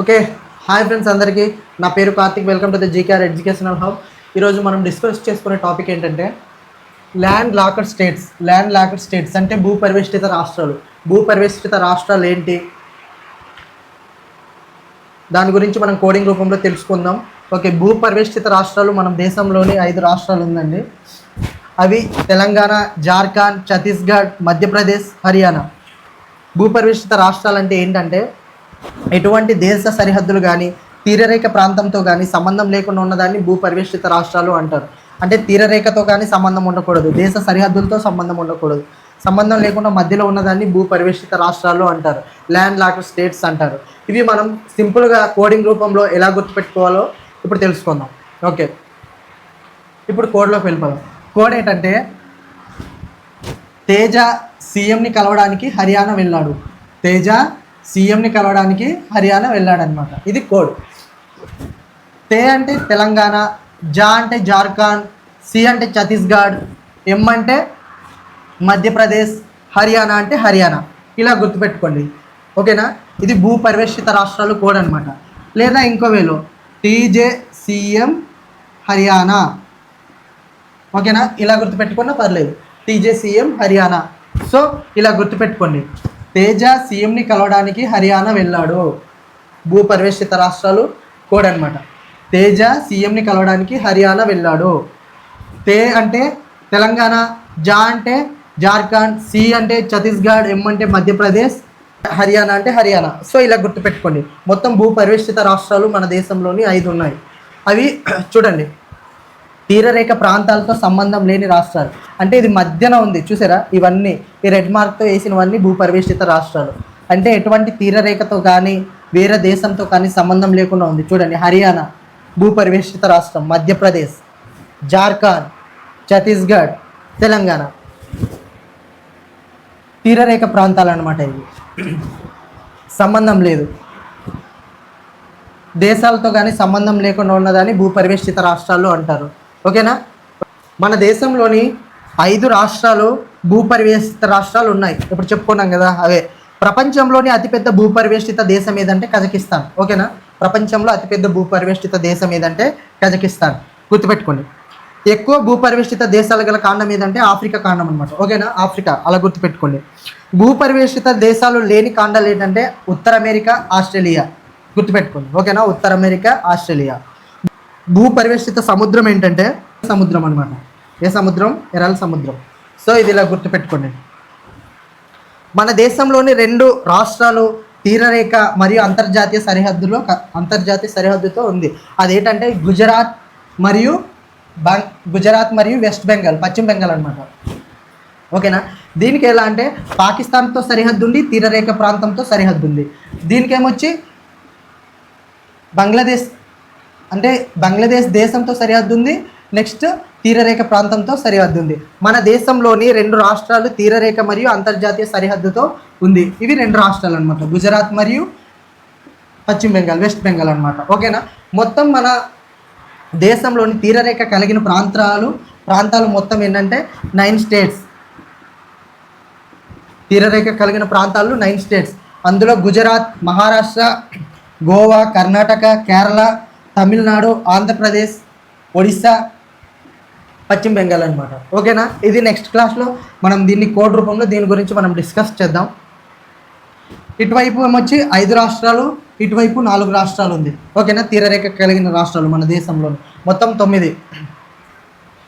Okay hi friends అందరికీ. నా పేరు Karthik welcome to the GKR educational hub. ఈరోజు మనం డిస్కస్ చేసుకునే టాపిక్ ఏంటంటే land locker states land locker states అంటే భూ పరివేష్టిత రాష్ట్రాలు. భూ పరివేష్టిత రాష్ట్రాలు ఏంటి? దాని గురించి మనం కోడింగ్ రూపంలో తెలుసుకుందాం. ఓకే భూ పరివేష్టిత రాష్ట్రాలు మన దేశంలోని ఐదు రాష్ట్రాలు ఉందండి. అవి తెలంగాణ జార్ఖండ్ ఛత్తీస్గఢ్ మధ్యప్రదేశ్ హర్యానా. భూపరివేష్టిత రాష్ట్రాలు అంటే ఏంటంటే ఎటువంటి దేశ సరిహద్దులు కానీ తీరరేఖ ప్రాంతంతో కానీ సంబంధం లేకుండా ఉన్నదాన్ని భూపరివేష్టిత రాష్ట్రాలు అంటారు. అంటే తీరరేఖతో కానీ సంబంధం ఉండకూడదు. దేశ సరిహద్దులతో సంబంధం ఉండకూడదు. సంబంధం లేకుండా మధ్యలో ఉన్నదాన్ని భూపరివేష్టిత రాష్ట్రాలు అంటారు. ల్యాండ్ లాక్ స్టేట్స్ అంటారు. ఇవి మనం సింపుల్గా కోడింగ్ రూపంలో ఎలా గుర్తుపెట్టుకోవాలో ఇప్పుడు తెలుసుకుందాం. ఓకే. ఇప్పుడు కోడ్లోకి వెళ్ళిపోదాం. కోడ్ ఏంటంటే తేజ సీఎంని కలవడానికి హర్యానా వెళ్ళాడు తేజ సీఎంని కలవడానికి హర్యానా వెళ్ళాడనమాట. ఇది కోడ్. తే అంటే తెలంగాణ జా అంటే జార్ఖండ్ సి అంటే ఛత్తీస్గఢ్ ఎం అంటే మధ్యప్రదేశ్ హర్యానా అంటే హర్యానా. ఇలా గుర్తుపెట్టుకోండి. ఓకేనా? ఇది భూ పరివేషిత రాష్ట్రాలు కోడ్ అనమాట. లేదా ఇంకో వేలో టీజే సీఎం హర్యానా. ఓకేనా? ఇలా గుర్తుపెట్టుకున్నా పర్లేదు. TJ CM Haryana. సో ఇలా గుర్తుపెట్టుకోండి. తేజ సీఎంని కలవడానికి హర్యానా వెళ్ళాడు. భూపరివేషిత రాష్ట్రాలు కోడ్ అనమాట తేజ సీఎంని కలవడానికి హర్యానా వెళ్ళాడు. తే అంటే తెలంగాణ జా అంటే జార్ఖండ్ సి అంటే ఛత్తీస్గఢ్ ఎం అంటే మధ్యప్రదేశ్ హర్యానా అంటే హర్యానా. సో ఇలా గుర్తుపెట్టుకోండి. మొత్తం భూపరివేషిత రాష్ట్రాలు మన దేశంలోని ఐదు ఉన్నాయి. అవి చూడండి. తీరరేఖ ప్రాంతాలతో సంబంధం లేని రాష్ట్రాలు. అంటే ఇది మధ్యన ఉంది. చూసారా? ఇవన్నీ ఈ రెడ్ మార్క్తో వేసినవన్నీ భూపరివేష్టిత రాష్ట్రాలు. అంటే ఎటువంటి తీరరేఖతో కానీ వేరే దేశంతో కానీ సంబంధం లేకుండా ఉంది. చూడండి హర్యానా భూపరివేష్టిత రాష్ట్రం మధ్యప్రదేశ్ జార్ఖండ్ ఛత్తీస్గఢ్ తెలంగాణ. తీరరేఖ ప్రాంతాలు అనమాట ఇవి. సంబంధం లేదు. దేశాలతో కానీ సంబంధం లేకుండా ఉన్నదాన్ని భూపరివేష్టిత రాష్ట్రాలు అంటారు. ఓకేనా? మన దేశంలోని ఐదు రాష్ట్రాలు భూపరివేషిత రాష్ట్రాలు ఉన్నాయి. ఇప్పుడు చెప్పుకున్నాం కదా అవే. ప్రపంచంలోని అతిపెద్ద భూపరివేష్టిత దేశం ఏదంటే కజకిస్తాన్. ఓకేనా? ప్రపంచంలో అతిపెద్ద భూపరివేష్టిత దేశం ఏదంటే కజకిస్తాన్. గుర్తుపెట్టుకోండి. ఎక్కువ భూపరివేష్టిత దేశాలు గల కాండం ఏదంటే ఆఫ్రికా కాండం అనమాట ఓకేనా? ఆఫ్రికా. అలా గుర్తుపెట్టుకోండి. భూపరివేష్టిత దేశాలు లేని కాండాలు ఏంటంటే ఉత్తర అమెరికా ఆస్ట్రేలియా. గుర్తుపెట్టుకోండి. ఓకేనా? ఉత్తర అమెరికా ఆస్ట్రేలియా. భూపరివేష్టిత సముద్రం ఏంటంటే సముద్రం అనమాట ఏ సముద్రం? ఎరాల సముద్రం. సో ఇది ఇలా గుర్తుపెట్టుకోండి. మన దేశంలోని రెండు రాష్ట్రాలు తీరరేఖ మరియు అంతర్జాతీయ సరిహద్దులో అంతర్జాతీయ సరిహద్దుతో ఉంది. అదేంటంటే గుజరాత్ మరియు బం గుజరాత్ మరియు వెస్ట్ బెంగాల్ పశ్చిమ బెంగాల్ అనమాట ఓకేనా? దీనికి ఎలా అంటే పాకిస్తాన్తో సరిహద్దు ఉంది తీరరేఖ ప్రాంతంతో సరిహద్దు ఉంది. దీనికి ఏమొచ్చి బంగ్లాదేశ్ అంటే బంగ్లాదేశ్ దేశంతో సరిహద్దు ఉంది నెక్స్ట్ తీరరేఖ ప్రాంతంతో సరిహద్దు ఉంది మన దేశంలోని రెండు రాష్ట్రాలు తీరరేఖ మరియు అంతర్జాతీయ సరిహద్దుతో ఉంది. ఇవి రెండు రాష్ట్రాలు అనమాట గుజరాత్ మరియు పశ్చిమ బెంగాల్ వెస్ట్ బెంగాల్ అనమాట ఓకేనా? మొత్తం మన దేశంలోని తీరరేఖ కలిగిన ప్రాంతాలు ప్రాంతాలు మొత్తం ఏంటంటే నైన్ స్టేట్స్. తీరరేఖ కలిగిన ప్రాంతాలు నైన్ స్టేట్స్. అందులో గుజరాత్ మహారాష్ట్ర గోవా కర్ణాటక కేరళ తమిళనాడు ఆంధ్రప్రదేశ్ ఒడిస్సా పశ్చిమ బెంగాల్ అనమాట ఓకేనా? ఇది నెక్స్ట్ క్లాస్లో మనం దీన్ని కోడ్ రూపంలో దీని గురించి మనం డిస్కస్ చేద్దాం. ఇటువైపు ఏమొచ్చి? ఐదు రాష్ట్రాలు ఇటువైపు నాలుగు రాష్ట్రాలు ఉంది. ఓకేనా? తీరరేఖ కలిగిన రాష్ట్రాలు మన దేశంలో మొత్తం తొమ్మిది.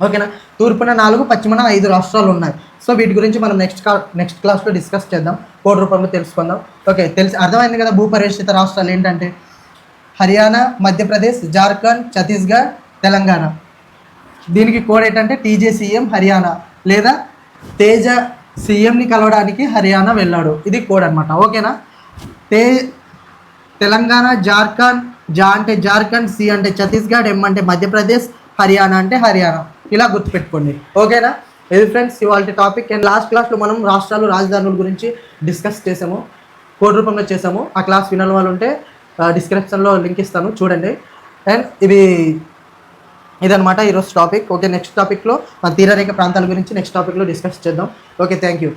ఓకేనా? తూర్పున నాలుగు పశ్చిమన ఐదు రాష్ట్రాలు ఉన్నాయి. సో వీటి గురించి మనం నెక్స్ట్ కా నెక్స్ట్ క్లాస్లో డిస్కస్ చేద్దాం. కోడ్ రూపంలో తెలుసుకుందాం. ఓకే తెలిసి అర్థమైంది కదా? భూపరిష్ఠిత రాష్ట్రాలు ఏంటంటే? హర్యానా మధ్యప్రదేశ్ జార్ఖండ్ ఛత్తీస్గఢ్ తెలంగాణ. దీనికి కోడ్ ఏంటంటే టీజే సీఎం హర్యానా లేదా తేజ సీఎంని కలవడానికి హర్యానా వెళ్ళాడు. ఇది కోడ్ అనమాట ఓకేనా తే తెలంగాణ జార్ఖండ్ జా అంటే జార్ఖండ్ సి అంటే ఛత్తీస్గఢ్ ఎం అంటే మధ్యప్రదేశ్ హర్యానా అంటే హర్యానా. ఇలా గుర్తుపెట్టుకోండి. ఓకేనా ఇది ఫ్రెండ్స్ ఇవాళ టాపిక్ అండ్ లాస్ట్ క్లాస్లో మనం రాష్ట్రాలు రాజధానుల గురించి డిస్కస్ చేసాము. కోడ్ రూపంలో చేసాము. ఆ క్లాస్ వినాలి వాళ్ళు ఉంటే డిస్క్రిప్షన్లో లింక్ ఇస్తాను చూడండి. అండ్ ఇది ఇదనమాట ఈరోజు టాపిక్ ఓకే నెక్స్ట్ టాపిక్లో మన తీరరేఖ ప్రాంతాల గురించి నెక్స్ట్ టాపిక్లో డిస్కస్ చేద్దాం. Okay thank you